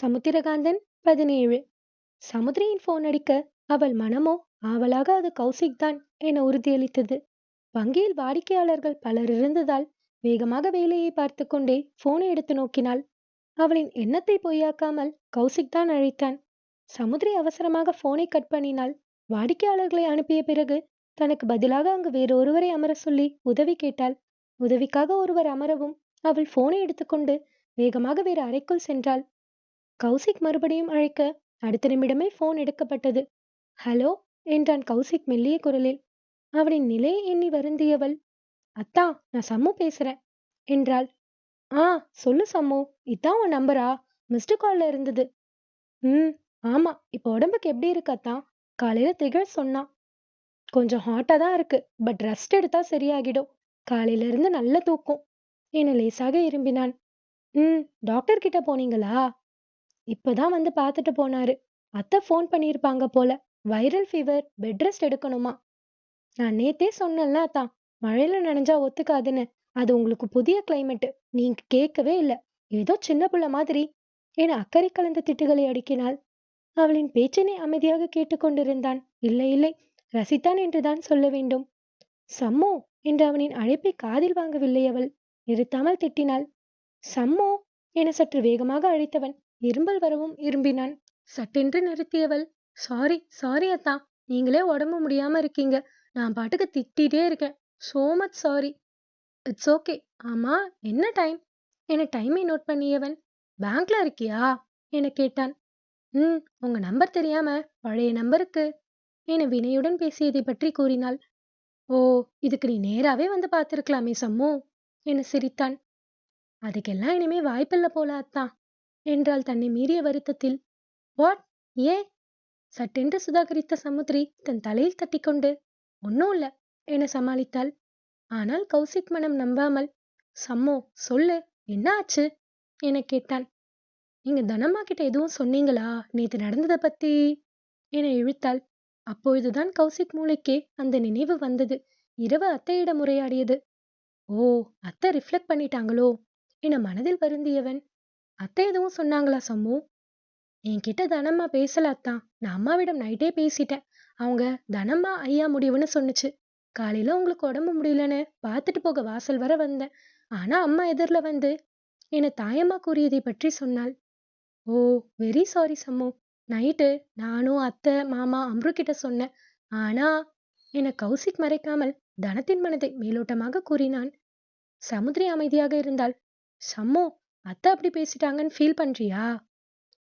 சமுத்திரகாந்தன் பதினேழு. சமுத்திரியின் போன் அடிக்க அவள் மனமோ ஆவலாக அது கௌசிக் தான் என உறுதியளித்தது. வங்கியில் வாடிக்கையாளர்கள் பலர் இருந்ததால் வேகமாக வேலையை பார்த்து கொண்டே போனை எடுத்து நோக்கினாள். அவளின் எண்ணத்தை பொய்யாக்காமல் கௌசிக் தான் அழைத்தான். சமுத்திரி அவசரமாக போனை கட் பண்ணினாள். வாடிக்கையாளர்களை அனுப்பிய பிறகு தனக்கு பதிலாக அங்கு வேறொருவரை அமர சொல்லி உதவி கேட்டாள். உதவிக்காக ஒருவர் அமரவும் அவள் போனை எடுத்துக்கொண்டு வேகமாக வேறு அறைக்குள் சென்றாள். கௌசிக் மறுபடியும் அழைக்க அடுத்த நிமிடமே போன் எடுக்கப்பட்டது. ஹலோ என்றான் கௌசிக் மெல்லிய குரலில். அவனின் நிலை எண்ணி வருந்தியவள். அத்தா நான் சம்மு பேசுறேன் என்றாள். ஆ சொல்லு சம்மு இதான் உன் நம்பரா மிஸ்டு கால்ல இருந்தது. ம் ஆமா இப்போ உடம்புக்கு எப்படி இருக்கு காலையில திகழ் சொன்னான். கொஞ்சம் ஹாட்டா தான் இருக்கு பட் ரெஸ்ட் எடுத்தா சரியாகிடும். காலையில இருந்து நல்ல தூக்கம் என லேசாக இரும்பினான். ம் டாக்டர் கிட்ட போனீங்களா? இப்பதான் வந்து பார்த்துட்டு போனாரு. அத்தை ஃபோன் பண்ணியிருப்பாங்க போல. வைரல் ஃபீவர் பெட் ரெஸ்ட் எடுக்கணுமா? நான் நேத்தே சொன்னேன்ல அத்தான் மழையில நனைஞ்சா ஒத்துக்காதுன்னு. அது உங்களுக்கு புதிய கிளைமேட் நீங்க கேட்கவே இல்ல. ஏதோ சின்ன புள்ள மாதிரி. என அக்கறை கலந்த திட்டுகளை அடுக்கினாள். அவளின் பேச்சினை அமைதியாக கேட்டுக்கொண்டிருந்தான் இல்லை இல்லை ரசித்தான் என்றுதான் சொல்ல வேண்டும். சம்மு என்று அவனின் அழைப்பை காதில் வாங்கவில்லை அவள். நிறுத்தாமல் திட்டினாள். சம்மு என சற்று வேகமாக அழைத்தவன் இரும்பல் வரவும் இரும்பினான். சட்டென்று நிறுத்தியவள் சாரி சாரி அத்தா நீங்களே உடம்பு முடியாம இருக்கீங்க. நான் பாட்டுக்கு திட்டிகிட்டே இருக்கேன். So much sorry. It's okay. ஆமா என்ன டைம்? என டைமை நோட் பண்ணியவன். பேங்க்ல இருக்கியா? என கேட்டான். ம் உங்க நம்பர் தெரியாம பழைய நம்பருக்கு. என வினையுடன் பேசியதை பற்றி கூறினாள். ஓ இதுக்கு நீ நேராவே வந்து பார்த்துருக்கலாமே சம்மு என சிரித்தான். அதுக்கெல்லாம் இனிமே வாய்ப்பில்லை போல அத்தான் என்றாள் தன்னை மீறிய வருத்தத்தில். வாட்? ஏன் சட்டென்று சுதாகரித்த சமுத்திரி தன் தலையில் தட்டிக்கொண்டு ஒன்னும் இல்ல என சமாளித்தாள். ஆனால் கௌசிக் மனம் நம்பாமல் சம்மோ சொல்லு என்ன ஆச்சு? என கேட்டான். நீங்க தனம்மா கிட்ட எதுவும் சொன்னீங்களா? நேத்து நடந்ததை பத்தி? என இழுத்தாள். அப்பொழுதுதான் கௌசிக் மூளைக்கே அந்த நினைவு வந்தது. இரவு அத்தையிடம் உரையாடியது. ஓ அத்தை ரிஃப்ளெக்ட் பண்ணிட்டாங்களோ? என மனதில் வருந்தியவன் அத்தை எதுவும் சொன்னாங்களா சம்மு? என்கிட்ட தனம்மா பேசல அத்தான். நான் அம்மாவிடம் நைட்டே பேசிட்டேன். அவங்க தனம்மா ஐயா முடிவுன்னு சொன்னுச்சு. காலையில உங்களுக்கு உடம்பு முடியலன்னு பார்த்துட்டு போக வாசல் வர வந்தேன். ஆனா அம்மா எதிரில் வந்து என்னை தாயம்மா கூறியதை பற்றி சொன்னாள். Oh very sorry Sammu. Night நானும் அத்தை மாமா அம்ரு கிட்ட சொன்னேன். ஆனா என்னை கௌசிக் மறைக்காமல் தனத்தின் மனதை மேலோட்டமாக கூறினான். சமுத்திரி அமைதியாக இருந்தாள். சம்மு அத்தை அப்படி பேசிட்டாங்கன்னு ஃபீல் பண்றியா?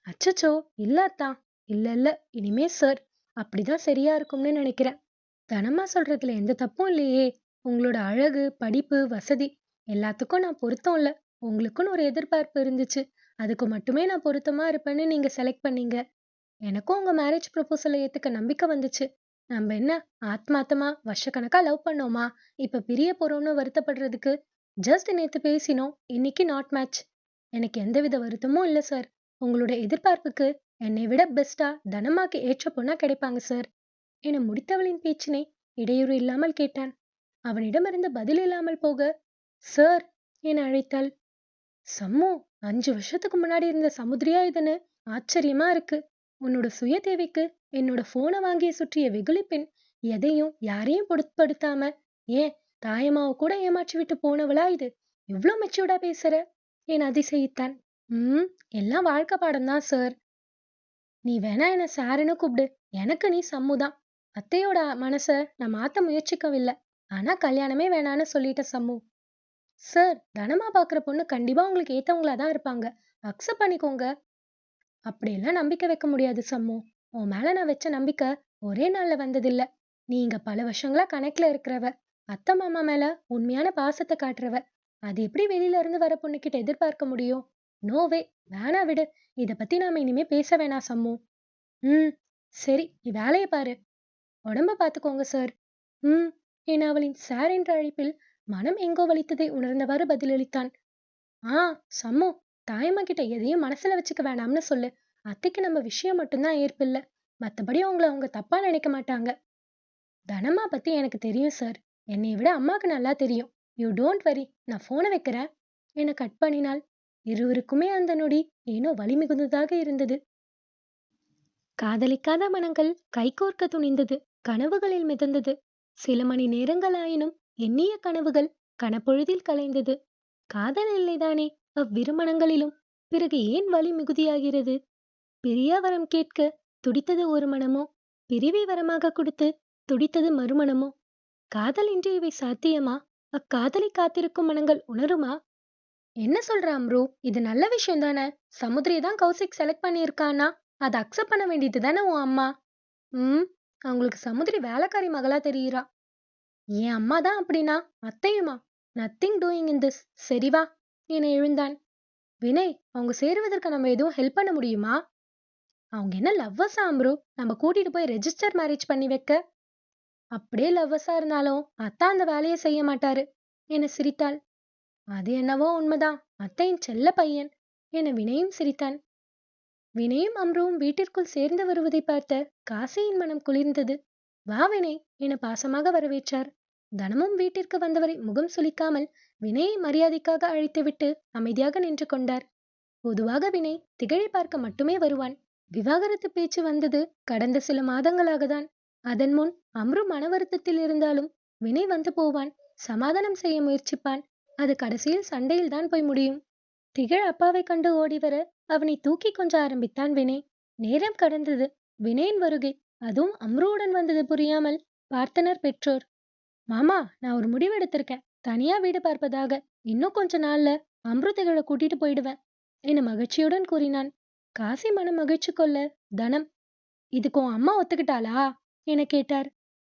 அச்சச்சோ இல்ல அத்தா. இல்ல இல்ல இனிமே சார் அப்படிதான் சரியா இருக்கும்னு நினைக்கிறேன். தனமா சொல்றதுல எந்த தப்பும் இல்லையே. உங்களோட அழகு படிப்பு வசதி எல்லாத்துக்கும் நான் பொருத்தம் இல்ல. உங்களுக்குன்னு ஒரு எதிர்பார்ப்பு இருந்துச்சு. அதுக்கு மட்டுமே நான் பொருத்தமா இருப்பேன்னு நீங்க செலக்ட் பண்ணீங்க. எனக்கும் உங்க மேரேஜ் ப்ரொபோசலை ஏத்துக்க நம்பிக்கை வந்துச்சு. நம்ம என்ன ஆத்மாத்தமா வருஷக்கணக்கா லவ் பண்ணோமா? இப்ப பிரிய போறோம்னு வருத்தப்படுறதுக்கு ஜஸ்ட் நேத்து பேசினோம். இன்னைக்கு நாட் மேட்ச் எனக்கு எந்தவித வருத்தமும் இல்ல சார் உங்களோட எதிர்பார்ப்புக்கு என்னை விட பெஸ்டா தனமாக்கு ஏற்ற பொண்ணா கிடைப்பாங்க சார் என முடித்தவளின் பேச்சினை இடையூறு இல்லாமல் கேட்டான். அவனிடமிருந்து பதில் இல்லாமல் போக சார் என அழைத்தாள். சம்மு அஞ்சு வருஷத்துக்கு முன்னாடி இருந்த சமுத்திரியா இதுன்னு ஆச்சரியமா இருக்கு. உன்னோட சுய தேவைக்கு என்னோட போனை வாங்கிய சுற்றிய வெகுளி பெண் எதையும் யாரையும் பொருட்படுத்தாம ஏன் தாயமாவை கூட ஏமாற்றி விட்டு போனவளா இது? இவ்ளோ மெச்சூர்டா பேசுற. என் அதிசயித்தான். ம் எல்லாம் வாழ்க்கை பாடம் தான் சார் நீ வேணா என்ன சாருன்னு கூப்பிடு. எனக்கு நீ சம்முதான் அத்தையோட மனச நான் மாத்த முயற்சிக்கவில்லை. ஆனா கல்யாணமே வேணான்னு சொல்லிட்ட சம்மு. சார் தனமா பாக்குற பொண்ணு கண்டிப்பா உங்களுக்கு ஏத்தவங்களா தான் இருப்பாங்க. அக்செப்ட் பண்ணிக்கோங்க. அப்படியெல்லாம் நம்பிக்கை வைக்க முடியாது சம்மு. உன் மேல நான் வச்ச நம்பிக்கை ஒரே நாள்ல வந்ததில்ல. நீ இங்க பல வருஷங்களா கணக்குல இருக்கிறவ. அத்தை மாமா மேல உண்மையான பாசத்தை காட்டுறவ. அது எப்படி வெளியில இருந்து வர பொண்ணுகிட்ட எதிர்பார்க்க முடியும்? நோவே வேணா விடு. இத பத்தி நாம இனிமே பேச வேணாம் சம்மு. ம். சரி நீ வேலையை பாரு. உடம்ப பாத்துக்கோங்க சார் ம். என அவளின் சார் என்ற அழைப்பில் மனம் எங்கோ வலித்ததை உணர்ந்தவாறு பதிலளித்தான். ஆ சம்மு தாயம்மா கிட்ட எதையும் மனசுல வச்சுக்க வேணாம்னு சொல்லு. அத்தைக்கு நம்ம விஷயம் மட்டும்தான் ஏற்பில்ல. மத்தபடி அவங்கள அவங்க தப்பா நினைக்க மாட்டாங்க. தனமா பத்தி எனக்கு தெரியும் சார் என்னை விட அம்மாக்கு நல்லா தெரியும். யூ டோன்ட் வரி நான் ஃபோனை வைக்கிறேன். என கட் பண்ணினாள் இருவருக்குமே அந்த நொடி ஏனோ வலி மிகுந்ததாக இருந்தது. காதலிக்காத மனங்கள் கைகோர்க்க துணிந்தது கனவுகளில் மிதந்தது. சில மணி நேரங்களாயினும் எண்ணிய கனவுகள் கனப்பொழுதில் கலைந்தது. காதல் இல்லைதானே அவ்விருமணங்களிலும் பிறகு ஏன் வலி மிகுதியாகிறது? பிரியா வரம் கேட்க துடித்தது ஒரு மனமோ? பிரிவை வரமாக கொடுத்து துடித்தது மறுமணமோ? காதல் இன்றி இவை சாத்தியமா? அக்காதலை காத்திருக்கும் மனங்கள் உணருமா? என்ன சொல்ற அம்ரு? இது நல்ல விஷயம் தானே. சமுத்திரி தான் கௌசிக் செலக்ட் பண்ணியிருக்கானா அதை அக்செப்ட் பண்ண வேண்டியது தானே உன் அம்மா? ம் அவங்களுக்கு சமுத்திரி வேலைக்காரி மகளா தெரியுறா. என் அம்மா தான் அப்படின்னா அத்தையுமா? நத்திங் டூயிங் இன் திஸ் சரிவா என எழுந்தான். வினய் அவங்க சேருவதற்கு நம்ம எதுவும் ஹெல்ப் பண்ண முடியுமா? அவங்க என்ன லவ்வர்ஸா அம்ரு? நம்ம கூட்டிட்டு போய் ரெஜிஸ்டர் மேரேஜ் பண்ணி வைக்க. அப்படியே லவ்வஸா இருந்தாலும் அத்தா அந்த வேலையை செய்ய மாட்டாரு. என சிரித்தாள். அது என்னவோ உண்மைதான். அத்தையின் செல்ல பையன். என வினயும் சிரித்தான். வினயும் அம்ருவும் வீட்டிற்குள் சேர்ந்து வருவதை பார்த்த காசியின் மனம் குளிர்ந்தது. வா வினய் என பாசமாக வரவேற்றார். தனமும் வீட்டிற்கு வந்தவரை முகம் சுளிக்காமல் வினயை மரியாதைக்காக அழைத்துவிட்டு அமைதியாக நின்று கொண்டார். பொதுவாக வினய் திகழை பார்க்க மட்டுமே வருவான். விவாகரத்து பேச்சு வந்தது கடந்த சில மாதங்களாக தான் அதன் முன் அம்ரு மன வருத்தத்தில் இருந்தாலும் வினய் வந்து போவான் சமாதானம் செய்ய முயற்சிப்பான். அது கடைசியில் சண்டையில் தான் போய் முடியும். திகழ் அப்பாவை கண்டு ஓடி வர அவனை தூக்கி கொஞ்ச ஆரம்பித்தான் வினய். நேரம் கடந்தது. வினயின் வருகை அதுவும் அம்ருவுடன் வந்தது புரியாமல் பார்த்தனர் பெற்றோர். மாமா நான் ஒரு முடிவு எடுத்திருக்கேன். தனியா வீடு பார்ப்பதாக. இன்னும் கொஞ்ச நாள்ல அம்ருதகளை கூட்டிட்டு போயிடுவேன் என மகிழ்ச்சியுடன் கூறினான். காசி மனம் மகிழ்ச்சி கொள்ள தனம். இதுக்கு உன் அம்மா ஒத்துக்கிட்டாளா? என கேட்டார்.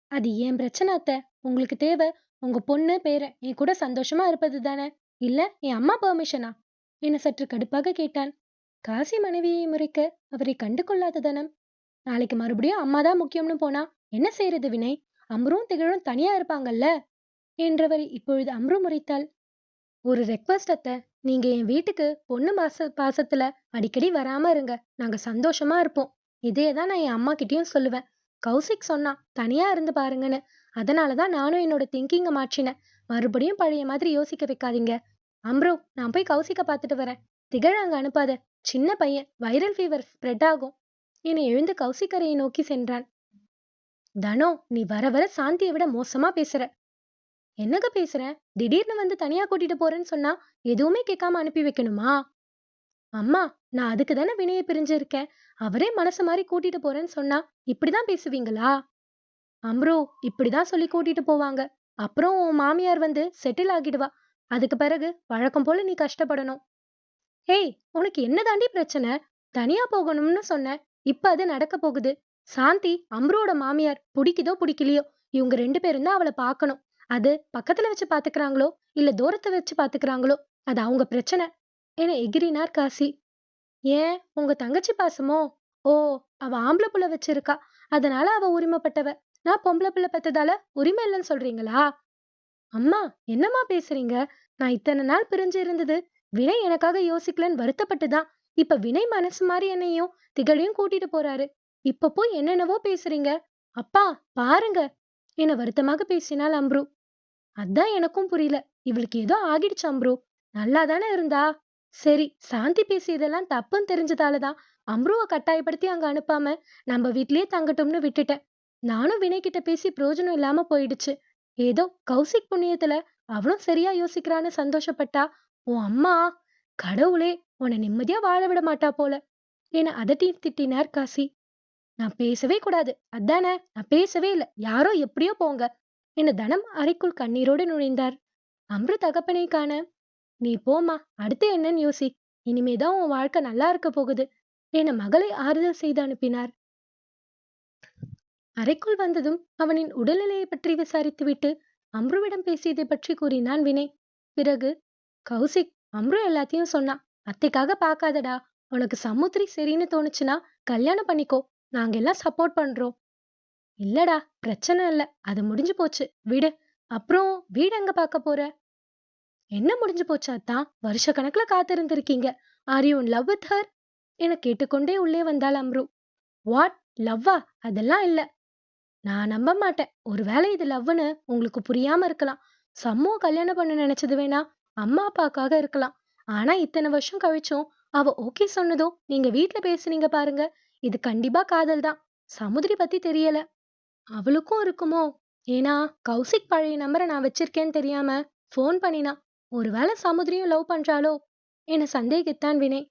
அது ஏன் பிரச்சனை அத்த? உங்களுக்கு தேவை. உங்க பொண்ணு பேர என் கூட சந்தோஷமா இருப்பது தானே? இல்ல என் அம்மா பெர்மிஷனா என சற்று கடுப்பாக கேட்டான். காசி மனைவியை முறைக்க அவரை கண்டு கொள்ளாத தனம். நாளைக்கு மறுபடியும் அம்மா தான் முக்கியம்னு போனா என்ன செய்யறது வினய்? அம்ரும் திகழும் தனியா இருப்பாங்கல்ல? என்றவரை இப்பொழுது அம்ரு முறைத்தாள். ஒரு ரெக்வஸ்ட் அத்த. நீங்க என் வீட்டுக்கு பொண்ணு பாச பாசத்துல அடிக்கடி வராம இருங்க. நாங்க சந்தோஷமா இருப்போம். இதே தான் நான் என் அம்மா கிட்டயும் சொல்லுவேன். கௌசிக் சொன்னான் தனியா இருந்து பாருங்கன்னு. அதனாலதான் நானும் என்னோட திங்கிங்க மாற்றினேன். மறுபடியும் பழைய மாதிரி யோசிக்க வைக்காதீங்க. அம்ரோ நான் போய் கௌசிக்க பார்த்துட்டு வரேன். திகழ் அங்க அனுப்பாத. சின்ன பையன். வைரல் ஃபீவர் ஸ்ப்ரெட் ஆகும். என எழுந்து கௌசிக்கரையை நோக்கி சென்றான். தனோ நீ வர வர சாந்தியை விட மோசமா பேசுற. என்னங்க பேசுற? திடீர்னு வந்து தனியா கூட்டிட்டு போறேன்னு சொன்னா எதுவுமே கேட்காம அனுப்பி வைக்கணுமா? அம்மா நான் அதுக்கு தானே வினையை பிரிஞ்சிருக்கேன். அவரே மனசு மாதிரி கூட்டிட்டு போறேன்னு சொன்னா இப்படிதான் பேசுவீங்களா? அம்ரோ இப்படிதான் சொல்லி கூட்டிட்டு போவாங்க. அப்புறம் உன் மாமியார் வந்து செட்டில் ஆகிடுவா. அதுக்கு பிறகு வழக்கம் போல நீ கஷ்டப்படணும். ஏய் உனக்கு என்ன தாண்டி பிரச்சனை? தனியா போகணும்னு சொன்ன இப்ப அது நடக்க போகுது. சாந்தி அம்ரோட மாமியார் பிடிக்குதோ பிடிக்கலையோ இவங்க ரெண்டு பேரும் தான் அவளை பார்க்கணும். அது பக்கத்துல வச்சு பாத்துக்கிறாங்களோ இல்ல தூரத்தை வச்சு பாத்துக்கிறாங்களோ அது அவங்க பிரச்சனை. என எகிரினார் காசி. ஏன்? உங்க தங்கச்சி பாசமோ? ஓ அவ ஆம்பளை புள்ள வச்சிருக்கா. அதனால அவ உரிமைப்பட்டவ. நான் பொம்பளை புள்ள பெத்ததால உரிமை இல்லைன்னு சொல்றீங்களா? அம்மா என்னம்மா பேசுறீங்க? நான் இத்தனை நாள் பிரிஞ்சு இருந்தது. வினய் எனக்காக யோசிக்கலன்னு வருத்தப்பட்டுதான் இப்ப வினய் மனசு மாதிரி என்னையும் திகழையும் கூட்டிட்டு போறாரு. இப்ப போய் என்னென்னவோ பேசுறீங்க. அப்பா பாருங்க. என வருத்தமாக பேசினாள் அம்ரு. அதான் எனக்கும் புரியல. இவளுக்கு ஏதோ ஆகிடுச்சு அம்ரு. நல்லா தானே இருந்தா? சரி சாந்தி பேசியதெல்லாம் தப்புன்னு தெரிஞ்சதாலதான் அம்ருவை கட்டாயப்படுத்தி அங்க அனுப்பாம நம்ம வீட்லயே தங்கட்டும்னு விட்டுட்டேன். நானும் வினய் கிட்ட பேசி பிரயோஜனம் இல்லாம போயிடுச்சு. ஏதோ கௌசிக் புண்ணியத்துல அவனும் சரியா யோசிக்கிறான்னு சந்தோஷப்பட்டா உன் அம்மா கடவுளே உன்னை நிம்மதியா வாழ விட மாட்டா போல. என அதட்டி திட்டினார் காசி. நான் பேசவே கூடாது. அதானே நான் பேசவே இல்ல. யாரோ எப்படியோ போங்க. என தனம் அறைக்குள் கண்ணீரோடு நுழைந்தார். அம்ரு தகப்பனை காண நீ போமா அடுத்து என்னன்னு யோசி. இனிமேதான் உன் வாழ்க்கை நல்லா இருக்க போகுது. என மகளை ஆறுதல் செய்து அனுப்பினார். அறைக்குள் வந்ததும் அவனின் உடல்நிலையை பற்றி விசாரித்துவிட்டு அம்ருவிடம் பேசியதை பற்றி கூறினான் வினய். பிறகு கௌசிக் அம்ரு எல்லாத்தையும் சொன்னான். அத்தைக்காக பார்க்காதடா. உனக்கு சமுத்திரி சரின்னு தோணுச்சுன்னா கல்யாணம் பண்ணிக்கோ. நாங்க எல்லாம் சப்போர்ட் பண்றோம். இல்லடா பிரச்சனை இல்ல. அது முடிஞ்சு போச்சு. விடு. அப்புறம் வீடு எங்க பார்க்க போற? என்ன முடிஞ்சு போச்சு அத்தான் வருஷ கணக்குல காத்திருந்திருக்கீங்க. Are you love with her என கேட்டுக்கொண்டே உள்ளே வந்தாள் அம்ரு. வாட் லவ்வா அதெல்லாம் இல்ல. நான் நம்ப மாட்டேன். ஒருவேளை இது லவ்னு உங்களுக்கு புரியாம இருக்கலாம். சம்மோ கல்யாணம் பண்ண நினைச்சது வேணா. அம்மா அப்பாக்காக இருக்கலாம். ஆனா இத்தனை வருஷம் கழிச்சும் அவ ஓகே சொன்னதும் நீங்க வீட்ல பேசுனீங்க பாருங்க. இது கண்டிப்பா காதல் தான். சமுதிரி பத்தி தெரியல. அவளுக்கும் இருக்குமோ? ஏன்னா கௌசிக் பழைய நம்பரை நான் வச்சிருக்கேன்னு தெரியாம ஃபோன் பண்ணினா. ஒருவேளை சமுதிரியும் லவ் பண்றாளோ? என சந்தேகித்தான் வினய்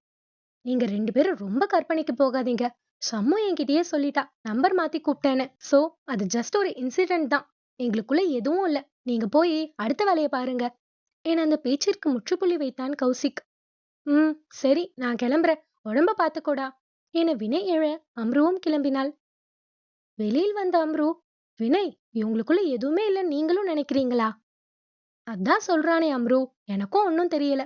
நீங்க ரெண்டு பேரும் ரொம்ப கற்பனைக்கு போகாதீங்க. சம்மு என்கிட்டயே சொல்லிட்டா நம்பர் மாத்தி கூப்பிட்டேன்னு. சோ அது ஜஸ்ட் ஒரு இன்சிடென்ட் தான். எங்களுக்குள்ள எதுவும் இல்ல. நீங்க போய் அடுத்த வேலையை பாருங்க. என அந்த பேச்சிற்கு முற்றுப்புள்ளி வைத்தான் கௌசிக். ம் சரி நான் கிளம்புறேன். உடம்ப பாத்துக்கோடா. என வினய் எழ அம்ருவும் கிளம்பினாள். வெளியில் வந்த அம்ரு வினய் இவங்களுக்குள்ள எதுவுமே இல்லைன்னு நீங்களும் நினைக்கிறீங்களா? அதான் சொல்றானே அம்ரு. எனக்கும் ஒன்னும் தெரியல.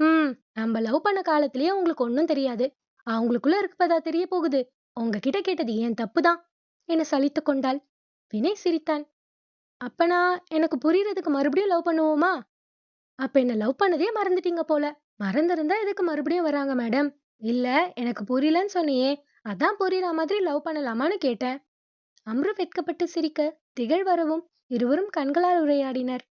ம் நம்ம லவ் பண்ண காலத்திலேயே உங்களுக்கு ஒன்னும் தெரியாது. அவங்களுக்குள்ள இருப்பதா தெரிய போகுது. உங்ககிட்ட கேட்டது ஏன் தப்புதான் என சலித்து கொண்டாள். வினய் சிரித்தான். அப்பனா எனக்கு புரியறதுக்கு மறுபடியும் லவ் பண்ணுவோமா? அப்ப என்ன லவ் பண்ணதே மறந்துட்டீங்க போல. மறந்திருந்தா எதுக்கு மறுபடியும் வராங்க மேடம்? இல்ல எனக்கு புரியலன்னு சொன்னியே. அதான் புரியற மாதிரி லவ் பண்ணலாமான்னு கேட்டேன். அம்ரு வெட்கப்பட்டு சிரிக்க திகழ் வரவும் இருவரும் கண்களால் உரையாடினர்.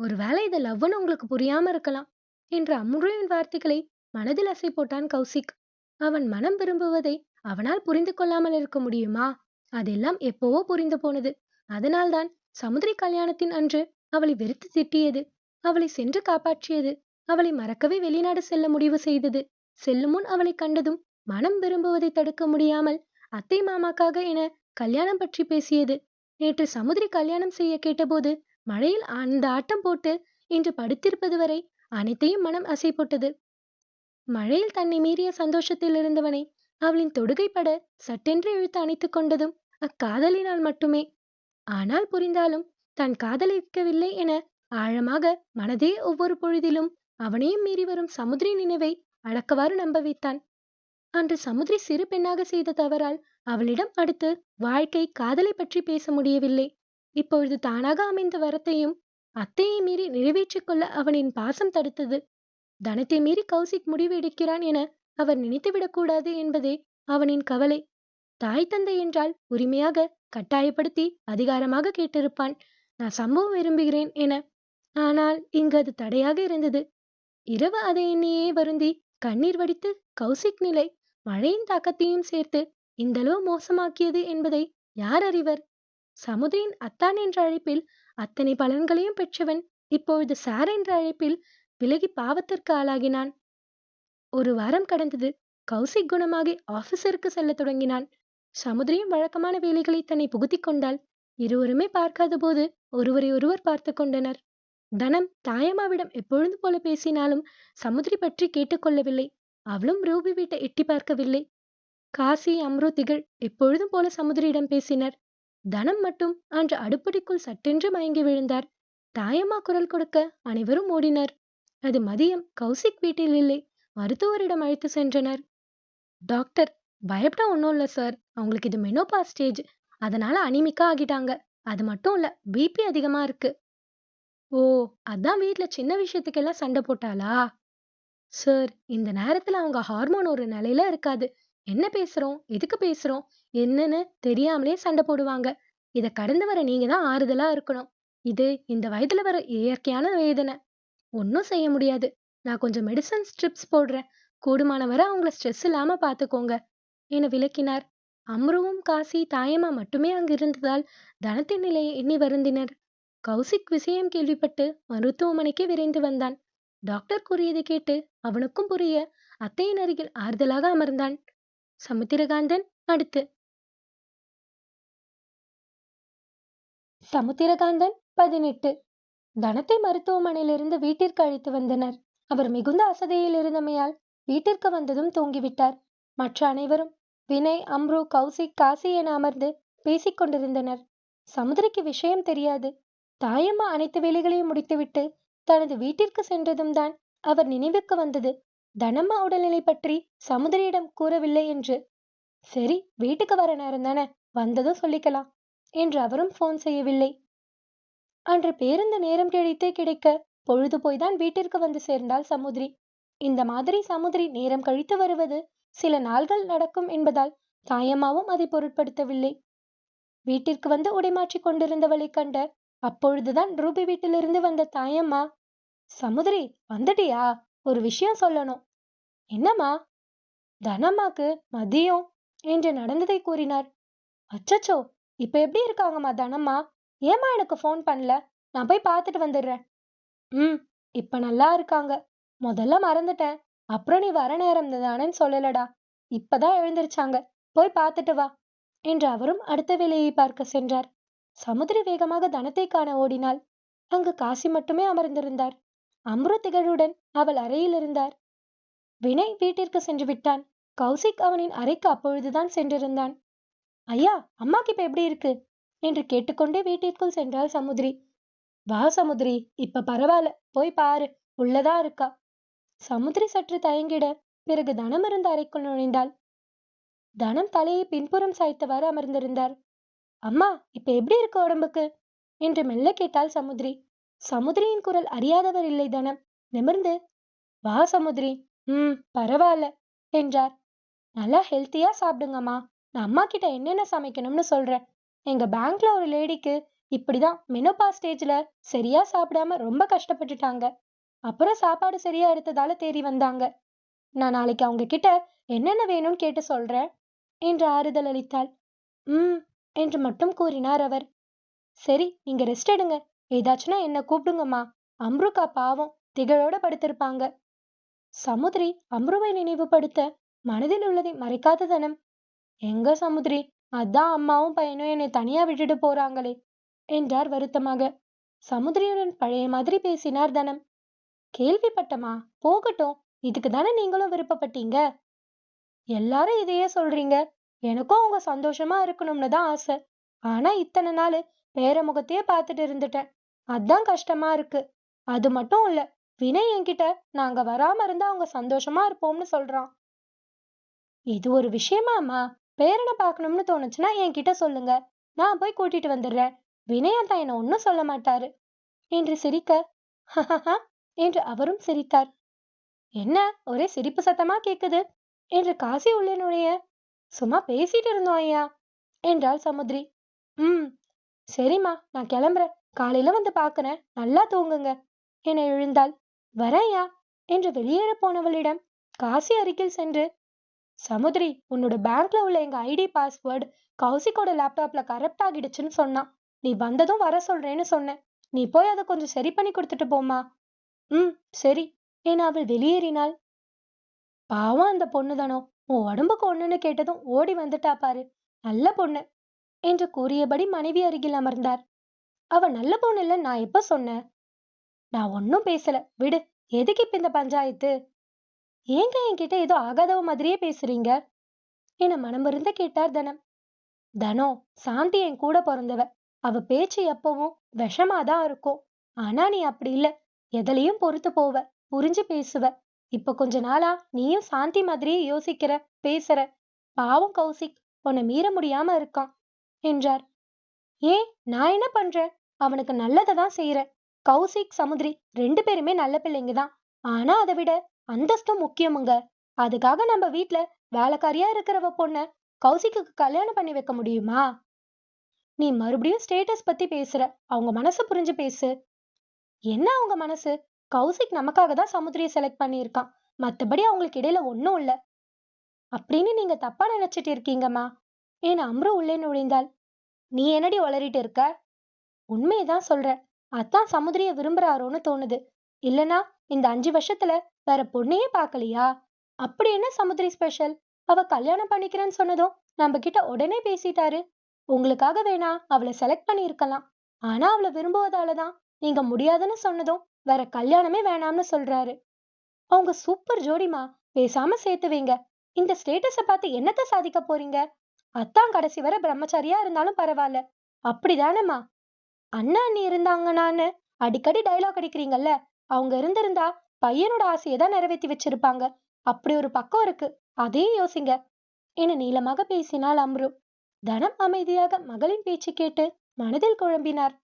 ஒருவேளை இது லவ்வன்னு உங்களுக்கு புரியாம இருக்கலாம் என்ற அம்ருவின் வார்த்தைகளை மனதில் அசை போட்டான் கௌசிக். அவன் மனம் விரும்புவதை அவனால் புரிந்து கொள்ளாமல் இருக்க முடியுமா? அதெல்லாம் எப்போவோ புரிந்து போனது. அதனால்தான் சமுதிரி கல்யாணத்தின் அன்று அவளை வெறுத்து திட்டியது. அவளை சென்று காப்பாற்றியது. அவளை மறக்கவே வெளிநாடு செல்ல முடிவு செய்தது. செல்லும் முன் அவளை கண்டதும் மனம் விரும்புவதை தடுக்க முடியாமல் அத்தை மாமாக்காக என கல்யாணம் பற்றி பேசியது. நேற்று சமுதிரி கல்யாணம் செய்ய கேட்டபோது மழையில் அந்த ஆட்டம் போட்டு இன்று படுத்திருப்பது வரை அனைத்தையும் மனம் அசை போட்டது மழையில் தன்னை மீறிய சந்தோஷத்தில் இருந்தவனை அவளின் தொடுகைப்பட சட்டென்று இழுத்து அணைத்துக் கொண்டதும் அக்காதலினால் மட்டுமே. ஆனால் புரிந்தாலும் தான் காதலிக்கவில்லை என ஆழமாக மனதே ஒவ்வொரு பொழுதிலும் அவனையும் மீறி வரும் சமுதிரி நினைவை அடக்கவாறு நம்ப வைத்தான். அன்று சமுதிரி சிறு பெண்ணாக செய்த தவறால் அவளிடம் அடுத்து வாழ்க்கை காதலை பற்றி பேச முடியவில்லை. இப்பொழுது தானாக அமைந்த வரத்தையும் அத்தையை மீறி நிறைவேற்றிக் கொள்ள அவனின் பாசம் தடுத்தது. தனத்தை மீறி கௌசிக் முடிவு எடுக்கிறான் என அவர் நினைத்துவிடக்கூடாது என்பதே அவனின் கவலை. தாய் தந்தை என்றால் உரிமையாக கட்டாயப்படுத்தி அதிகாரமாக கேட்டிருப்பான். நான் சம்பவம் விரும்புகிறேன் என. ஆனால் இங்கு அது தடையாக இருந்தது. இரவு அதை எண்ணியே வருந்தி கண்ணீர் வடித்து கௌசிக் நிலை மழையின் தாக்கத்தையும் சேர்த்து இந்தளவு மோசமாக்கியது என்பதை யார் அறிவர்? சமுதிரியின் அத்தான் என்ற அழைப்பில் அத்தனை பலன்களையும் பெற்றவன் இப்பொழுது சார் என்ற அழைப்பில் விலகி பாவத்திற்கு ஆளாகினான். ஒரு வாரம் கடந்தது கௌசிக் குணமாகி ஆபீஸருக்கு செல்ல தொடங்கினான். சமுதிரியும் வழக்கமான வேலைகளை தன்னை புகுத்தி கொண்டால் இருவருமே பார்க்காத போது ஒருவரை ஒருவர் பார்த்து கொண்டனர். தனம் தாயம்மாவிடம் எப்பொழுது போல பேசினாலும் சமுதிரி பற்றி கேட்டுக்கொள்ளவில்லை அவளும் ரூபி வீட்டை எட்டி பார்க்கவில்லை. காசி அம்ரு திகழ் எப்பொழுதும் போல சமுதிரியிடம் பேசினர். தனம் மட்டும் அன்று அடுப்படிக்குள் சட்டென்று மயங்கி விழுந்தார். தாயம்மா குரல் கொடுக்க அனைவரும் ஓடினர். அது மதியம் கௌசிக் வீட்டில் இல்லை. மருத்துவரிடம் அழைத்து சென்றனர். டாக்டர் பயப்பட ஒன்றும் இல்லை சார். அவங்களுக்கு இது மெனோபா ஸ்டேஜ் அதனால அனிமிக்கா ஆகிட்டாங்க. அது மட்டும் இல்ல பிபி அதிகமா இருக்கு. ஓ அதான் வீட்ல சின்ன விஷயத்துக்கெல்லாம் சண்டை போட்டாளா? சார் இந்த நேரத்துல அவங்க ஹார்மோன் ஒரு நிலையில இருக்காது. என்ன பேசுறோம்? எதுக்கு பேசுறோம்? என்னன்னு தெரியாமலே சண்டை போடுவாங்க. இத கடந்து வர நீங்க தான் ஆறுதலா இருக்கணும். இது இந்த வயதுல வர இயற்கையான வேதனை. ஒன்றும் செய்ய முடியாது. நான் கொஞ்சம் மெடிசன் ஸ்ட்ரிப்ஸ் போடுறேன். கூடுமானவரை அவங்கள ஸ்ட்ரெஸ் இல்லாம பாத்துக்கோங்க. என விளக்கினார். அம்ருவும் காசி தாயம்மா மட்டுமே அங்கு இருந்ததால் தனத்தின் நிலையை எண்ணி வருந்தினர். கௌசிக் விஷயம் கேள்விப்பட்டு மருத்துவமனைக்கு விரைந்து வந்தான். டாக்டர் கூறியதை கேட்டு அவனுக்கும் புரிய அத்தையின் அருகில் ஆறுதலாக அமர்ந்தான். சமுத்திரகாந்தன் அடுத்து சமுத்திரகாந்தன் பதினெட்டு. தனத்தை மருத்துவமனையிலிருந்து வீட்டிற்கு அழைத்து வந்தனர். அவர் மிகுந்த அசதியில் இருந்தமையால் வீட்டிற்கு வந்ததும் தூங்கிவிட்டார். மற்ற அனைவரும் வினய் அம்ரு கௌசிக் காசி என அமர்ந்து பேசிக் கொண்டிருந்தனர். சமுதிரிக்கு விஷயம் தெரியாது. தாயம்மா அனைத்து வேலைகளையும் முடித்துவிட்டு தனது வீட்டிற்கு சென்றதும் தான் அவர் நினைவுக்கு வந்தது. தனம்மா உடல்நிலை பற்றி சமுதிரியிடம் கூறவில்லை என்று. சரி வீட்டுக்கு வர நேரம் தானே வந்ததும் சொல்லிக்கலாம். என்று அவரும் போன் செய்யவில்லை. அன்று பேருந்து நேரம் கிடைத்தே கிடைக்க பொழுது போய்தான் வீட்டிற்கு வந்து சேர்ந்தாள் சமுதிரி. இந்த மாதிரி சமுதிரி நேரம் கழித்து வருவது சில நாள்கள் நடக்கும் என்பதால் தாயம்மாவும் அதை பொருட்படுத்தவில்லை. வீட்டிற்கு வந்து உடைமாற்றிக் கொண்டிருந்தவளை கண்ட அப்பொழுதுதான் ரூபி வீட்டிலிருந்து வந்த தாயம்மா சமுதிரி வந்துட்டியா? ஒரு விஷயம் சொல்லணும். என்னம்மா? தனம்மாக்கு மதியம் என்று நடந்ததை கூறினார். அச்சச்சோ! இப்ப எப்படி இருக்காங்கம்மா தனம்மா? ஏம்மா எனக்கு ஃபோன் பண்ணல? நான் போய் பார்த்துட்டு வந்துடுறேன். ம் இப்ப நல்லா இருக்காங்க. முதல்ல மறந்துட்டேன். அப்புறம் நீ வர நேரம் தானேன்னு சொல்லலடா. இப்பதான் எழுந்திருச்சாங்க. போய் பார்த்துட்டு வா என்று அவரும் அடுத்த வேலையை பார்க்க சென்றார். சமுத்திரி வேகமாக தனத்தை காண ஓடினாள். அங்கு காசி மட்டுமே அமர்ந்திருந்தார். அம்ரு திகழுடன் அவள் அறையில் இருந்தார். வினய் வீட்டிற்கு சென்று விட்டான். கௌசிக் அவனின் அறைக்கு அப்பொழுதுதான் சென்றிருந்தான். ஐயா அம்மாக்கு இப்ப எப்படி இருக்கு? என்று கேட்டுக்கொண்டே வீட்டிற்குள் சென்றாள் சமுத்திரி வா சமுத்திரி இப்ப பரவாயில்ல போய் பாரு உள்ளதா இருக்கா? சமுத்திரி சற்று தயங்கிட பிறகு தனம் இருந்த அறைக்குள் நுழைந்தாள். தனம் தலையை பின்புறம் சாய்த்தவாறு அமர்ந்திருந்தார். அம்மா இப்ப எப்படி இருக்கு உடம்புக்கு? என்று மெல்ல கேட்டாள் சமுத்திரி சமுத்திரியின் குரல் அறியாதவர் இல்லை தனம். நிமிர்ந்து. வா சமுத்திரி ம் பரவாயில்ல என்றார். நல்லா ஹெல்த்தியா சாப்பிடுங்கம்மா. நான் அம்மா கிட்ட என்னென்ன சமைக்கணும்னு சொல்றேன்? எங்க பேங்க்ல ஒரு லேடிக்கு இப்படிதான் மெனோபா ஸ்டேஜ்ல சரியா சாப்பிடாம ரொம்ப கஷ்டப்பட்டுட்டாங்க. அப்புறம் சாப்பாடு சரியா எடுத்ததால தேறி வந்தாங்க. நான் நாளைக்கு அவங்க கிட்ட என்னென்ன வேணும்னு கேட்டு சொல்றேன் என்று ஆறுதல் அளித்தாள். ம் என்று மட்டும் கூறினார் அவர். சரி நீங்க ரெஸ்ட் எடுங்க. ஏதாச்சும்னா என்ன கூப்பிடுங்கம்மா. அம்ருக்கா பாவம் திகழோட படுத்திருப்பாங்க. சமுத்திரி அம்ருவை நினைவுபடுத்த மனதில் உள்ளதை மறைக்காத தனம் எங்க சமுத்திரி அதான் அம்மாவும் பையனும் என்னை தனியா விட்டுட்டு போறாங்களே என்றார் வருத்தமாக. சமுத்திரியுடன் பழைய மாதிரி பேசினார் தனம். கேள்விப்பட்டமா? போகட்டும் இதுக்கு தானே நீங்களும் விருப்பப்பட்டீங்க? எல்லாரும் இதையே சொல்றீங்க. எனக்கும் அவங்க சந்தோஷமா இருக்கணும்னு தான் ஆசை. ஆனா இத்தனை நாள் பேர முகத்தையே பார்த்துட்டு இருந்துட்டேன். அதான் கஷ்டமா இருக்கு. அது மட்டும் இல்ல வினய் என்கிட்ட நாங்க வராம இருந்தா அவங்க சந்தோஷமா இருப்போம்னு சொல்றான். இது ஒரு விஷயமாமா பேரனை பார்க்கணும்னு தோணுச்சுன்னா என்கிட்ட சொல்லுங்க. நான் போய் கூட்டிட்டு வந்துடுறேன். வினயன் தான் என்ன ஒன்னும் சொல்ல மாட்டாரு. என்று சிரிக்க "ஹஹஹா" என்று அவரும் சிரித்தார். என்ன? ஒரே சிரிப்பு சத்தமா கேக்குது? என்று காசி உள்ளே நுழைய சும்மா பேசிட்டு இருந்தோம் ஐயா என்றாள் சமுத்திரி ம். சரிம்மா நான் கிளம்புறேன். காலையில வந்து பாக்குறேன். நல்லா தூங்குங்க என எழுந்தாள். வரையா என்று வெளியேற போனவளிடம் காசி அருகில் சென்று சமுத்திரி உன்னோட பேங்க்ல உள்ள எங்க ஐடி பாஸ்வேர்டு கௌசிக்கோட லேப்டாப்ல கரெக்ட் ஆகிடுச்சுன்னு சொன்னான். நீ வந்ததும் வர சொல்றேன்னு சொன்னேன் நீ போய் அதை கொஞ்சம் சரி பண்ணி கொடுத்துட்டு போமா ம் சரி. என அவள் வெளியேறினாள்? பாவம் அந்த பொண்ணுதானோ உன் உடம்புக்கு ஒண்ணுன்னு கேட்டதும் ஓடி வந்துட்டா பாரு. நல்ல பொண்ணு என்று கூறியபடி மனைவி அருகில் அமர்ந்தார். அவ நல்ல பொண்ணு இல்ல நான் எப்ப சொன்னேன்? நான் ஒன்னும் பேசல. விடு. எதுக்கு இப்ப இந்த பஞ்சாயத்து? ஏங்க என்கிட்ட ஏதோ ஆகாதவ மாதிரியே பேசுறீங்க? என மனமிருந்து கேட்டார் தனம். தனோ சாந்தி என் கூட பிறந்தவ. அவ பேச்சு எப்பவும் விஷமாதான் இருக்கும். ஆனா நீ அப்படி இல்ல. எதுலயும் பொறுத்து போவ. புரிஞ்சு பேசுவ. இப்ப கொஞ்ச நாளா நீயும் சாந்தி மாதிரியே யோசிக்கிற பேசுற. பாவம் கௌசிக் உன்னை மீற முடியாம இருக்கான் என்றார். ஏன்? நான் என்ன பண்றேன் அவனுக்கு நல்லதை தான் செய்யறேன் கௌசிக் சமுதிரி ரெண்டு பேருமே நல்ல பிள்ளைங்க தான். ஆனா அதை விட அந்தஸ்தும் முக்கியமுங்க. அதுக்காக நம்ம வீட்ல வேலைக்காரியா இருக்கிறவ பொண்ண கௌசிக்கு கல்யாணம் பண்ணி வைக்க முடியுமா? நீ மறுபடியும் ஸ்டேட்டஸ் பத்தி பேசுற. அவங்க மனசு புரிஞ்சு பேசு. என்ன அவங்க மனசு? கௌசிக் நமக்காக தான் சமுத்திரிய செலக்ட் பண்ணியிருக்கான். மத்தபடி அவங்களுக்கு இடையில ஒன்னும் இல்ல. அப்படின்னு நீங்க தப்பா நினைச்சிட்டு இருக்கீங்கம்மா. ஏன் அம்ரு உள்ளே நுழைந்தாள். நீ என்னடி வளரிட்டு இருக்க? உண்மையதான் சொல்ற. அதான் சமுதிரிய விரும்புறாரோன்னு தோணுது. இல்லனா இந்த அஞ்சு வருஷத்துல வேற பொண்ணையே பார்க்கலையா? அப்படி என்ன சமுத்திரி ஸ்பெஷல் அவ கல்யாணம் பண்ணிக்கிறேன்னு சொன்னதும் நம்ம கிட்ட உடனே பேசிட்டாரு. உங்களுக்காக வேணா அவளை செலக்ட் பண்ணியிருக்கலாம். ஆனா அவளை விரும்புவதாலதான் நீங்க முடியாதுன்னு சொன்னதும் வேற கல்யாணமே வேணாம்னு சொல்றாரு. அவங்க சூப்பர் ஜோடிமா பேசாம சேர்த்து வைங்க இந்த ஸ்டேட்டஸ பார்த்து என்னத்த சாதிக்க போறீங்க? அத்தான் கடைசி வரை பிரம்மச்சாரியா இருந்தாலும் பரவாயில்ல அப்படிதானேம்மா? அண்ணா அண்ணி இருந்தாங்கன்னான்னு அடிக்கடி டயலாக் அடிக்கிறீங்கல்ல? அவங்க இருந்திருந்தா பையனோட ஆசையை தான் நிறைவேற்றி வச்சிருப்பாங்க. அப்படி ஒரு பக்கம் இருக்கு. அதையும் யோசிங்க. என நீளமாக பேசினாள் அம்ரு தனம் அமைதியாக மகளின் பேச்சு கேட்டு மனதில் குழம்பினார்.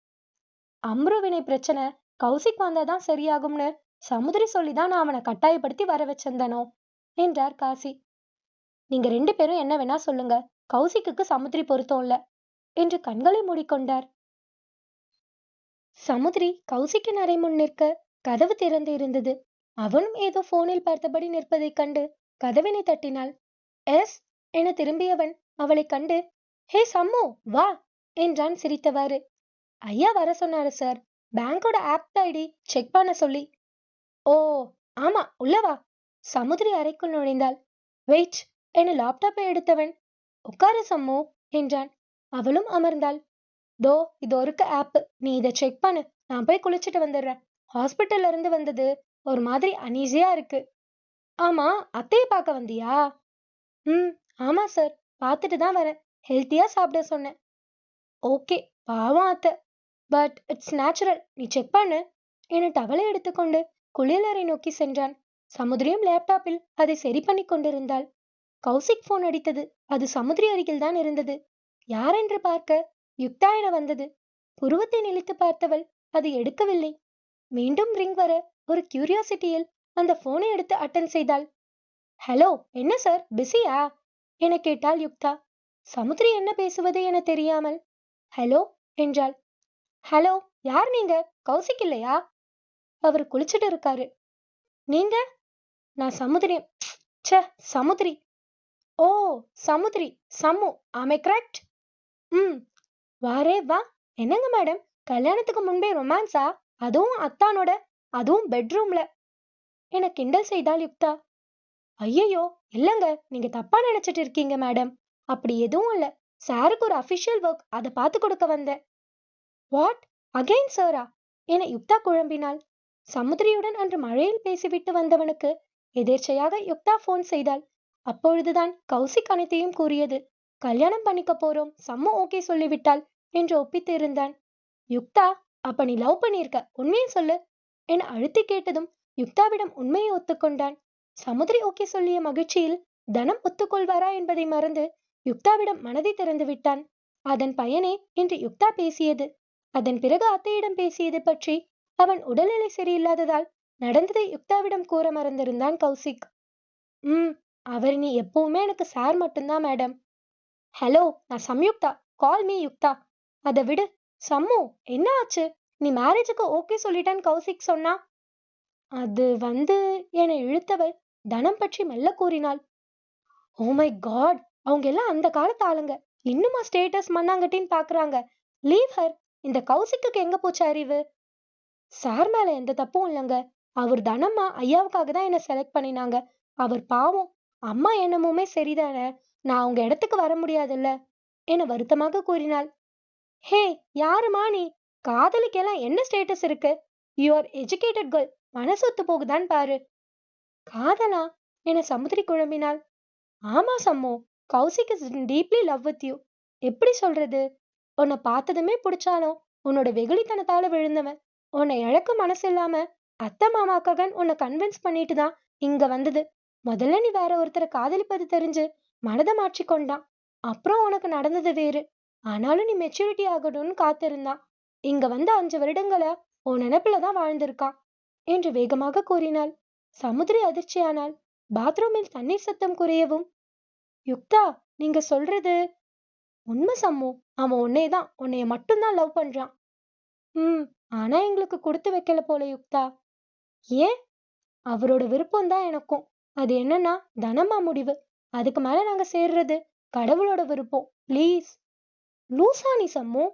அம்ருவினை பிரச்சனை கௌசிக் வந்தாதான் சரியாகும்னு சமுதிரி சொல்லிதான் நான் அவனை கட்டாயப்படுத்தி வர வச்சிருந்தனோ? என்றார் காசி. நீங்க ரெண்டு பேரும் என்ன வேணா சொல்லுங்க. கௌசிக்குக்கு சமுத்திரி பொருத்தம் இல்ல. என்று கண்களை மூடிக்கொண்டார். சமுத்திரி கௌசிக்கின் அறை முன் நிற்க கதவு திறந்து இருந்தது. அவனும் ஏதோ போனில் பார்த்தபடி நிற்பதைக் கண்டு கதவினை தட்டினாள். எஸ் என திரும்பியவன் அவளைக் கண்டு ஹே சம்மு வா என்றான் சிரித்தவாறு. ஐயா வர சொன்னாரு சார். பேங்கோட ஆப் ஐடி செக் பண்ண சொல்லி. ஓ ஆமா உள்ளவா சமுதிரி அறைக்குள் நுழைந்தாள். வெயிட் என லேப்டாப்பை எடுத்தவன் உட்காரு சம்மு என்றான். அவளும் அமர்ந்தாள். தோ இது ஒருக்க ஆப் நீ இதை செக் பண்ணு. நான் போய் குளிச்சுட்டு வந்துடுறேன். ஹாஸ்பிட்டல்ல இருந்து வந்தது. ஒரு மாதிரி அனீசியா இருக்கு. ஆமா அத்தைய பார்க்க வந்தியா? ம் ஆமா சார் பார்த்துட்டு தான் வரேன். ஹெல்த்தியா சாப்பிட சொன்னேன். ஓகே பாவம் அத்தை. பட் இட்ஸ் நேச்சுரல் நீ செக் பண்ணு. என டவலை எடுத்துக்கொண்டு குளியலறை நோக்கி சென்றான். சமுதிரியும் லேப்டாப்பில் அதை சரி பண்ணி கொண்டிருந்தாள். கௌசிக் போன் அடித்தது. அது சமுதிரி அருகில் தான் இருந்தது. யாரென்று பார்க்க யுக்தா என வந்தது. புருவத்தை நிலைத்து பார்த்தவள். அது எடுக்கவில்லை. மீண்டும் ரிங் வர ஒரு கியூரியாசிட்டியில் அந்த போனை எடுத்து அட்டன் செய்தாள். ஹலோ என்ன சார் பிஸியா என கேட்டாள் யுக்தா. சமுத்திரி என்ன பேசுவது என தெரியாமல். ஹலோ என்றாள். ஹலோ யார் நீங்க? கௌசிக் இல்லையா? அவர் குளிச்சுட்டு இருக்காரு. நீங்க? நான் சமுத்திரி. ச சமுத்திரி. ஓ சமுத்திரி. சம்மு. ஆமே கரெக்ட் ம். வாரே வா. என்னங்க மேடம் கல்யாணத்துக்கு முன்பே ரொமான்ஸா? அதுவும் அத்தானோட அதுவும் பெட்ரூம்ல என கிண்டல் செய்தாள் யுக்தா? ஐயையோ இல்லைங்க நீங்க தப்பா நினைச்சிட்டு இருக்கீங்க மேடம் அப்படி எதுவும் இல்ல. சாருக்கு ஒரு அபிஷியல் ஒர்க் அதை பார்த்து கொடுக்க வந்தேன். வாட் அகைன் சாரா என யுக்தா குழம்பினாள். சமுத்திரியுடன் அன்று மழையில் பேசிவிட்டு வந்தவனுக்கு எதேர்ச்சையாக யுக்தா போன் செய்தாள். அப்பொழுதுதான் கௌசிக் அனைத்தையும் கூறியது. கல்யாணம் பண்ணிக்க போறோம் சம்மு ஓகே சொல்லிவிட்டாள் என்று ஒப்பித்து இருந்தான் யுக்தா அப்ப நீ லவ் பண்ணியிருக்க. உண்மையை சொல்லு. என அழுத்தி கேட்டதும் யுக்தாவிடம் உண்மையை ஒத்துக்கொண்டான். சமுதிரி ஓகே சொல்லிய மகிழ்ச்சியில் தனம் ஒத்துக்கொள்வாரா என்பதை மறந்து யுக்தாவிடம் மனதை திறந்து விட்டான். அதன் பயனே இன்று யுக்தா பேசியது. அதன் பிறகு அத்தையிடம் பேசியது பற்றி அவன் உடல்நிலை சரியில்லாததால் நடந்ததை யுக்தாவிடம் கூற மறந்திருந்தான் கௌசிக். ம் அவர் நீ எப்பவுமே எனக்கு சார் மட்டும்தான் மேடம் ஹலோ நான் சம்யுக்தா. Call me Yukta. அதை விடு. சம்மு என்ன ஆச்சு? நீ மேரேஜுக்கு ஓகே சொல்லிட்டேன்னு கௌசிக் சொன்னா? அது வந்து என இழுத்தவள் தனம் பற்றி மெல்ல கூறினாள். ஓ மை காட் அவங்க எல்லாம் அந்த காலத்து ஆளுங்க. இன்னுமா ஸ்டேட்டஸ் மண்ணாங்கட்டின்னு பாக்குறாங்க. லீவ் ஹர் இந்த கௌசிக்கு எங்க போச்சு அறிவு? சார் மேல எந்த தப்பும் இல்லைங்க. அவர் தனம்மா ஐயாவுக்காக தான் என்ன செலக்ட் பண்ணினாங்க. அவர் பாவம். அம்மா என்னமுமே சரிதானே? நான் அவங்க இடத்துக்கு வர முடியாதுல்ல? என வருத்தமாக கூறினாள். ஹே யாருமா நீ? காதலிக்கெல்லாம் என்ன ஸ்டேட்டஸ் இருக்கு? யூ ஆர் எஜுகேட்டட் கேர்ள் மனசொத்து போகுதான் பாரு. காதலா? என சமுத்திரி குழம்பினாள். ஆமா Sammu Kaushik is deeply love with you எப்படி சொல்றது? உன்னை பார்த்ததுமே பிடிச்சாலும் உன்னோட வெகுளித்தனத்தால விழுந்தவன். உன்னை இழக்க மனசு இல்லாம அத்தை மாமாக்காக உன்னை கன்வின்ஸ் பண்ணிட்டு தான் இங்க வந்தது. முதல்ல நீ வேற ஒருத்தரை காதலிப்பது தெரிஞ்சு மனதை மாற்றிக்கொண்டான். அப்புறம் உனக்கு நடந்தது வேறு. ஆனாலும் நீ மெச்சூரிட்டி ஆகணும்னு காத்திருந்தான். இங்க வந்த அஞ்சு வருடங்களை உன் நினைப்புல தான் வாழ்ந்திருக்கான் என்று வேகமாக கூறினாள். சமுத்திரி அதிர்ச்சியானால் பாத்ரூமில் தண்ணீர் சத்தம் குறையவும் யுக்தா நீங்க சொல்றது உண்மை சம்மு. அவன் உன்னையதான் உன்னைய மட்டும்தான் லவ் பண்றான். ம் ஆனா எங்களுக்கு கொடுத்து வைக்கல போல யுக்தா. ஏன்? அவரோட விருப்பம் தான் எனக்கும். அது என்னன்னா தனமா முடிவு. அதுக்கு மேல நாங்க சேர்றது கடவுளோட விருப்பம். ப்ளீஸ் லூசா நீ சம்மு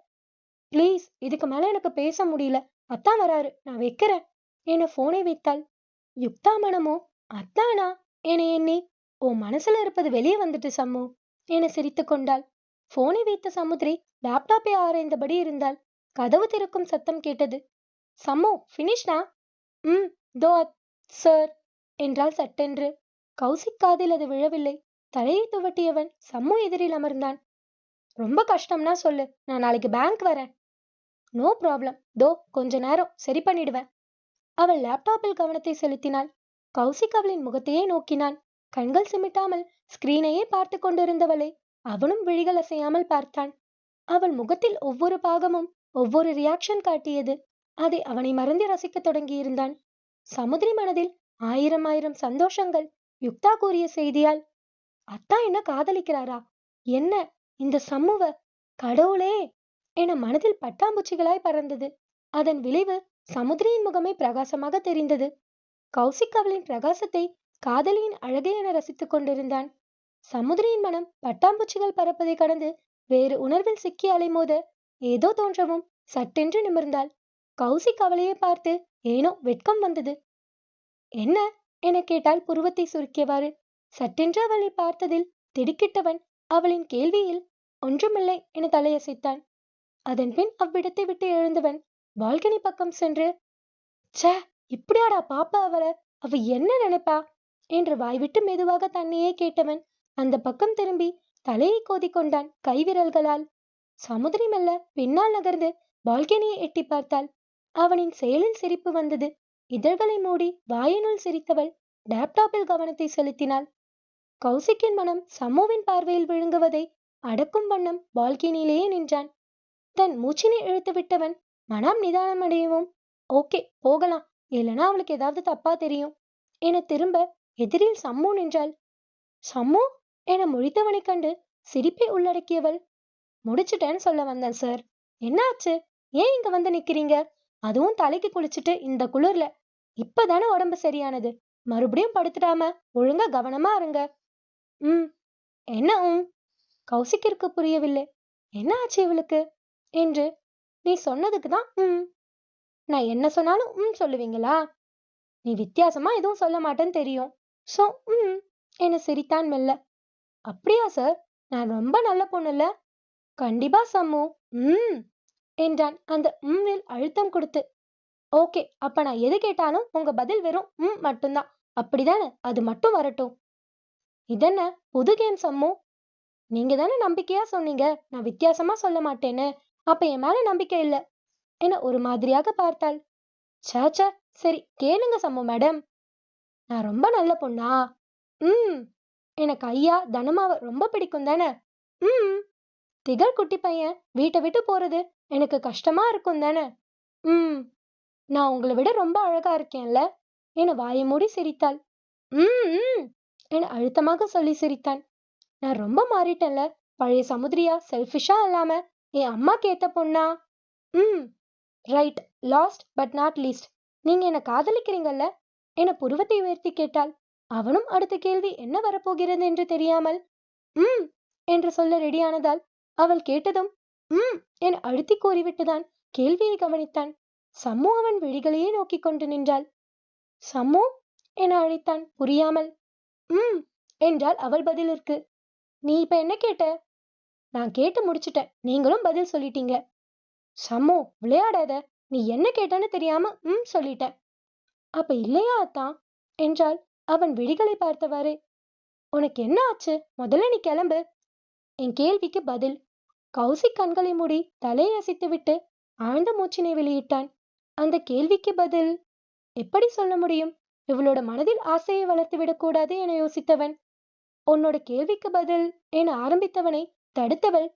ப்ளீஸ் இதுக்கு மேல எனக்கு பேச முடியல. அத்தான் வராரு. நான் வைக்கிறேன். என போனை வைத்தாள் யுக்தா மனமோ அத்தானா என எண்ணி. உன் மனசுல இருப்பது வெளியே வந்துட்டு சம்மு. என சிரித்து கொண்டாள். போனை வைத்த சமுத்திரி லேப்டாப்பை ஆராய்ந்தபடி இருந்தாள். கதவு திறக்கும் சத்தம் கேட்டது. சம்மு ஃபினிஷ்னா ம் தோ சார் என்றாள் சட்டென்று. கௌசிக் காதில் அது விழவில்லை. தலையை துவட்டியவன் சம்மு எதிரில் அமர்ந்தான். ரொம்ப கஷ்டம்னா சொல்லு. நான் நாளைக்கு பேங்க் வரேன். நோ ப்ராப்ளம் தோ கொஞ்ச நேரம் சரி பண்ணிடுவேன். அவள் லேப்டாப்பில் கவனத்தை செலுத்தினாள். கௌசிக் அவளின் முகத்தையே நோக்கினான். கண்கள் சிமிட்டாமல் ஸ்கிரீனையே பார்த்து கொண்டிருந்தவளை அவனும் விழிகள் அசையாமல் பார்த்தான். அவள் முகத்தில் ஒவ்வொரு பாகமும் ஒவ்வொரு ரியாக்ஷன் காட்டியது. அதை அவனை மறந்து ரசிக்க தொடங்கியிருந்தான். சமுதிரி மனதில் ஆயிரம் ஆயிரம் சந்தோஷங்கள் யுக்தா கூறிய செய்தியால் அத்தா என்ன காதலிக்கிறாரா? என்ன? இந்த சமூக கடவுளே என மனதில் பட்டாம்பூச்சிகளாய் பறந்தது. அதன் விளைவு சமுத்திரியின் முகமே பிரகாசமாக தெரிந்தது. கௌசிக் அவளின் பிரகாசத்தை காதலியின் அழகை என ரசித்துக் கொண்டிருந்தான். சமுதிரியின் மனம் பட்டாம்பூச்சிகள் பறப்பதை கடந்து வேறு உணர்வில் சிக்கி அலைமோத ஏதோ தோன்றவும் சட்டென்று நிமிர்ந்தாள். கௌசிக் அவளையே பார்த்து ஏனோ வெட்கம் வந்தது. என்ன? என கேட்டால் புருவத்தை சுருக்கியவாறு. சட்டென்று அவளை பார்த்ததில் திடுக்கிட்டவன் அவளின் கேள்வியில் ஒன்றுமில்லை என தலையசைத்தான் அதன்பின் அவ்விடத்தை விட்டு எழுந்தவன் பால்கனி பக்கம் சென்று ச்சே இப்படியாடா பாப்பா அவள? அவ என்ன நினைப்பா? என்று வாய்விட்டு மெதுவாக தன்னையே கேட்டவன் அந்த பக்கம் திரும்பி தலையை கோதிக்கொண்டான் கைவிரல்களால். சமுதிரி மெல்ல பின்னால் நகர்ந்து பால்கனியை எட்டி பார்த்தாள். அவனின் செயலில் சிரிப்பு வந்தது. இதழ்களை மூடி வாயினுள் சிரித்தவள் லேப்டாப்பில் கவனத்தை செலுத்தினாள். கௌசிக்கின் மனம் சம்முவின் பார்வையில் விழுங்குவதை அடக்கும் வண்ணம் பால்கனியிலேயே நின்றான். தன் மூச்சினை இழுத்து விட்டவன் மனம் நிதானம் அடையவும் ஓகே போகலாம். இல்லைன்னா அவளுக்கு ஏதாவது தப்பா தெரியும். என திரும்ப எதிரில் சம்மு நின்றாள். சம்மு? என முழித்தவனை கண்டு சிரிப்பை உள்ளடக்கியவள் முடிச்சுட்டேன்னு சொல்ல வந்தேன் சார். என்னாச்சு? ஏன் இங்க வந்து நிக்கிறீங்க? அதுவும் தலைக்கு குளிச்சுட்டு இந்த குளிர்ல. இப்பதானே உடம்பு சரியானது. மறுபடியும் படுத்துடாம ஒழுங்கா கவனமா இருங்க. ம். என்ன உம் கௌசிக்கிற்கு புரியவில்லை. என்ன ஆச்சு இவளுக்கு? என்று நீ சொன்னதுக்கு தான் ம். நான் என்ன சொன்னாலும் ம் சொல்லுவீங்களா? நீ வித்தியாசமா எதுவும் சொல்ல மாட்டேன்னு தெரியும். சோ ம் என சிரித்தான் மெல்ல. அப்படியா சார்? நான் ரொம்ப நல்ல பொண்ணுல கண்டிப்பா சம்மு. ம் என்றான். அந்த ம்மில் அழுத்தம் கொடுத்து ஓகே அப்ப நான் எது கேட்டாலும் உங்க பதில் வெறும் ம் மட்டும்தான். அப்படிதானே? அது மட்டும் வரட்டும். இதென்ன? புது கேம் சம்மு? நீங்க தானே நம்பிக்கையா சொன்னீங்க? நான் வித்தியாசமா சொல்ல மாட்டேன்னு. அப்ப என் மேல நம்பிக்கை இல்ல. என ஒரு மாதிரியாக பார்த்தாள். சாச்சா சரி கேளுங்க சம்மு மேடம். நான் ரொம்ப நல்ல பொண்ணா? ம். எனக்கு ஐயா தனமாவ ரொம்ப பிடிக்கும் தானே? ம். திகழ் குட்டி பையன் வீட்டை விட்டு போறது எனக்கு கஷ்டமா இருக்கும் தானே? ம். நான் உங்களை விட ரொம்ப அழகா இருக்கேன்ல? என வாயை மூடி சிரித்தாள். ம். என அழுத்தமாக சொல்லி சிரித்தான். நான் ரொம்ப மாறிட்டேன்ல. பழைய சமுதிரியா? செல்ஃபிஷா இல்லாம? என் அம்மாக்கு ஏத்த பொண்ணா? ம். Right last but not least நீங்க என்ன காதலிக்கிறீங்கல்ல? என புருவத்தை உயர்த்தி கேட்டாள் அவனும் அடுத்த கேள்வி என்ன வரப்போகிறது என்று தெரியாமல்? ம். என்று சொல்ல ரெடியானதால் அவள் கேட்டதும் ம். என அழுத்தி கூறிவிட்டுதான் கேள்வியை கவனித்தான். சம்மு அவன் விழிகளையே நோக்கிக் கொண்டு நின்றாள். சம்மு? என அழைத்தான். புரியாமல் ம். என்றால் அவள் பதிலிற்கு நீ இப்ப என்ன கேட்ட? நான் கேட்டு முடிச்சிட்டேன். நீங்களும் பதில் சொல்லிட்டீங்க. சம்மு விளையாடாத. நீ என்ன கேட்டேன்னு தெரியாம ம் சொல்லிட்ட அப்ப இல்லையா அத்தான் என்றாள். அவன் விழிகளை பார்த்தவாறு உனக்கு என்ன ஆச்சு? முதல்ல நீ கிளம்பு. என் கேள்விக்கு பதில் கௌசிக் கண்களை மூடி தலையை அசைத்துவிட்டு ஆழ்ந்த மூச்சினை வெளியிட்டான். அந்த கேள்விக்கு பதில் எப்படி சொல்ல முடியும்? இவளோட மனதில் ஆசையை வளர்த்து விடக்கூடாது என யோசித்தவன் உன்னோட கேள்விக்கு பதில் என ஆரம்பித்தவனை தடுத்தவள்.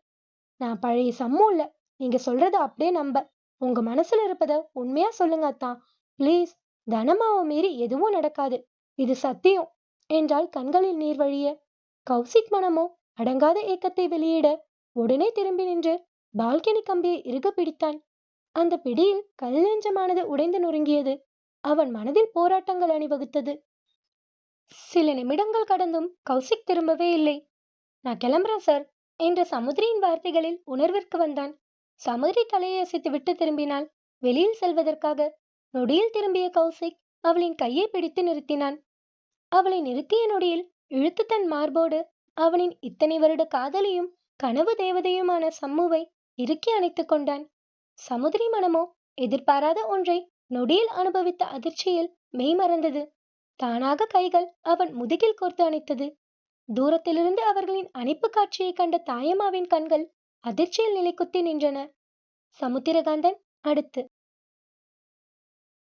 நான் பழைய சம்மு இல்ல. நீங்க சொல்றத அப்படியே நம்ப. உங்க மனசுல இருப்பத உண்மையா சொல்லுங்க அத்தான் ப்ளீஸ். தனமாவை மீறி எதுவும் நடக்காது. இது சத்தியம் என்றால் கண்களில் நீர் வழிய. கௌசிக் மனமோ அடங்காத ஏக்கத்தை வெளியிட உடனே திரும்பி நின்று பால்கனி கம்பியை இறுக பிடித்தான். அந்த பிடியில் கல் நெஞ்சமானது உடைந்து நொறுங்கியது. அவன் மனதில் போராட்டங்கள் அணிவகுத்தது. சில நிமிடங்கள் கடந்தும் கௌசிக் திரும்பவே இல்லை. நான் கிளம்புறேன் சார் என்ற சமுதிரியின் வார்த்தைகளில் உணர்விற்கு வந்தான். சமுதிரி தலையை அசைத்து விட்டு திரும்பினாள். வெளியில் செல்வதற்காக நொடியில் திரும்பிய கௌசிக் அவளின் கையை பிடித்து நிறுத்தினான். அவளை நிறுத்திய நொடியில் இழுத்து தன் மார்போடு அவனின் இத்தனை வருட காதலியும் கனவு தேவதையுமான சம்முவை இறுக்கி அணைத்துக் கொண்டான். சமுதிரி மனமோ எதிர்பாராத ஒன்றை நொடியில் அனுபவித்த அதிர்ச்சியில் மெய்மறந்தது தானாக கைகள் அவன் முதுகில் கோர்த்து அணைத்தது. தூரத்திலிருந்து அவர்களின் அணைப்பு காட்சியை கண்ட தாயம்மாவின் கண்கள் அதிர்ச்சியில் நிலைக்குத்தி நின்றன. சமுத்திரகாந்தன் அடுத்து